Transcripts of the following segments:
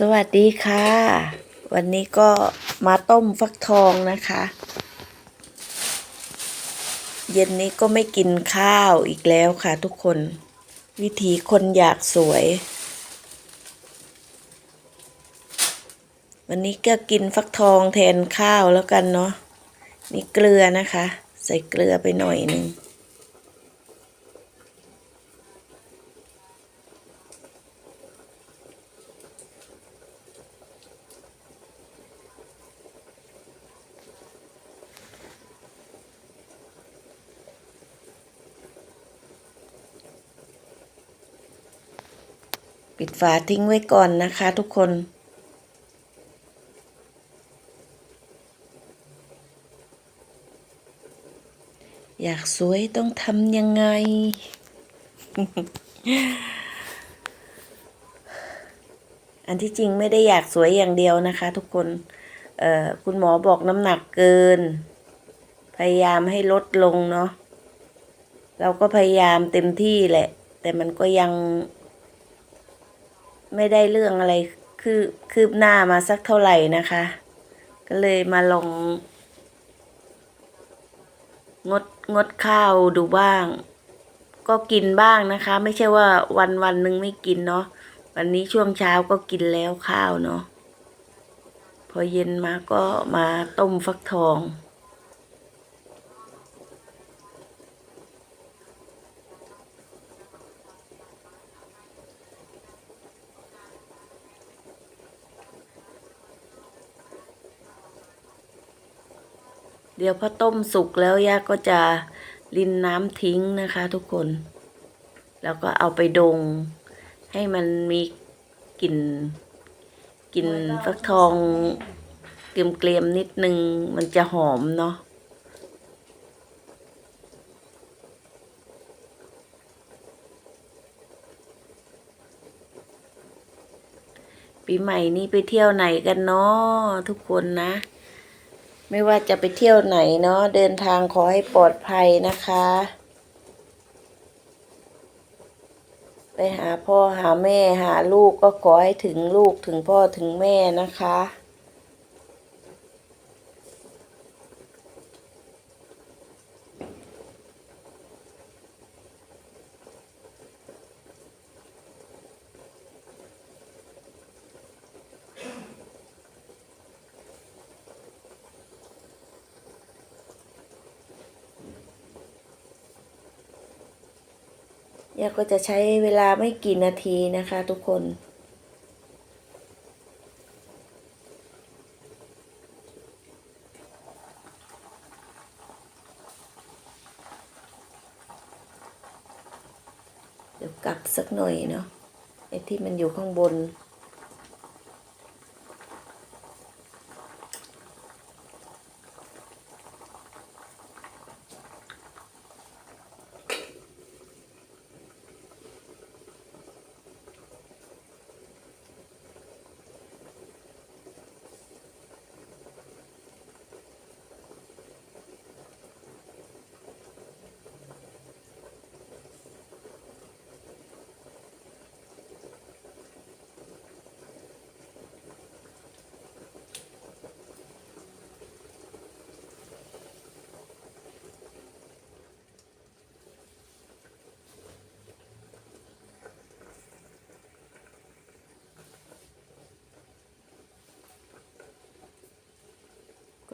สวัสดีค่ะ วันนี้ก็มาต้มฟักทองนะคะ เย็นนี้ก็ไม่กินข้าวอีกแล้วค่ะทุกคน วิธีคนอยากสวย วันนี้ก็กินฟักทองแทนข้าวแล้วกันเนาะนี่เกลือนะคะ ใส่เกลือไปหน่อยหนึ่ง ปิดฝาทิ้งไว้ก่อนนะคะทุกคน อยากสวยต้องทำยังไง อันที่จริงไม่ได้อยากสวยอย่างเดียวนะคะทุกคน คุณหมอบอกน้ำหนักเกิน พยายามให้ลดลงเนาะ เราก็พยายามเต็มที่แหละ แต่มันก็ยัง ไม่ได้เรื่องอะไรคืบคืบหน้ามาสักเท่าไหร่นะคะ ก็เลยมาลองงดงดข้าวดูบ้าง ก็กินบ้างนะคะ ไม่ใช่ว่าวันวันหนึ่งไม่กินเนาะวันนี้ช่วงเช้าก็กินแล้วข้าวเนาะพอเย็นมาก็มาต้มฟักทอง เดี๋ยวพอต้มสุกแล้วย่าก็จะรินน้ำทิ้งนะคะทุกคน แล้วก็เอาไปดง ให้มันมีกลิ่นกลิ่นฟักทองเกลียมๆนิดนึง มันจะหอมเนาะปีใหม่นี้ไปเที่ยวไหนกันเนาะทุกคนนะ ไม่ว่าจะไปเที่ยวไหนเนาะเดินทางขอให้ปลอดภัยนะคะ ไปหาพ่อหาแม่หาลูกก็ขอให้ถึงลูกถึงพ่อถึงแม่นะคะ ยาก็จะใช้เวลาไม่กี่นาทีนะคะทุกคน เดี๋ยวกลับสักหน่อยเนาะไอ้ที่มันอยู่ข้างบน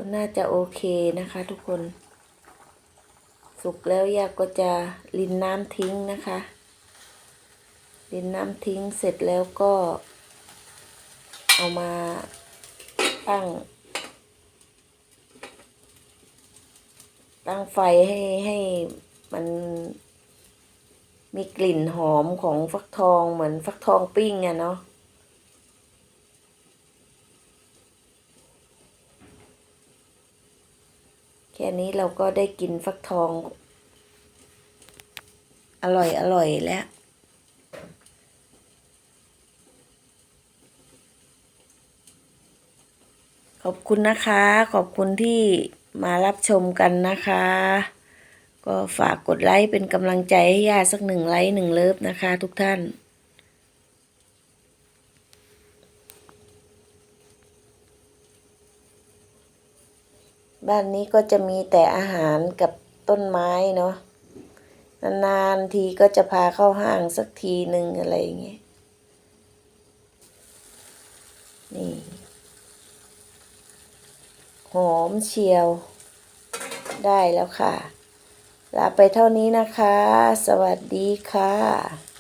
ก็น่าจะโอเคนะคะ ทุกคน สุกแล้วยาก็จะรินน้ำทิ้งนะคะรินน้ำทิ้งเสร็จแล้วก็ เอามาตั้ง ตั้งไฟให้ให้มันมีกลิ่นหอมของฟักทองเหมือนฟักทองปิ้งอะเนาะ ค่นี้เราก็ได้กินฟักทอง อร่อยอร่อยแล้วขอบคุณนะคะ ขอบคุณที่มารับชมกันนะคะ ก็ฝากกดไลค์เป็นกำลังใจให้ย่าสักหนึ่งไลค์หนึ่งเลิฟนะคะทุกท่าน บ้านนี้ก็จะมีแต่อาหารกับต้นไม้เนาะนานๆทีก็จะพาเข้าห้างสักทีหนึ่งอะไรอย่างเงี้ยนี่หอมเชียว ได้แล้วค่ะ ลาไปเท่านี้นะคะ สวัสดีค่ะ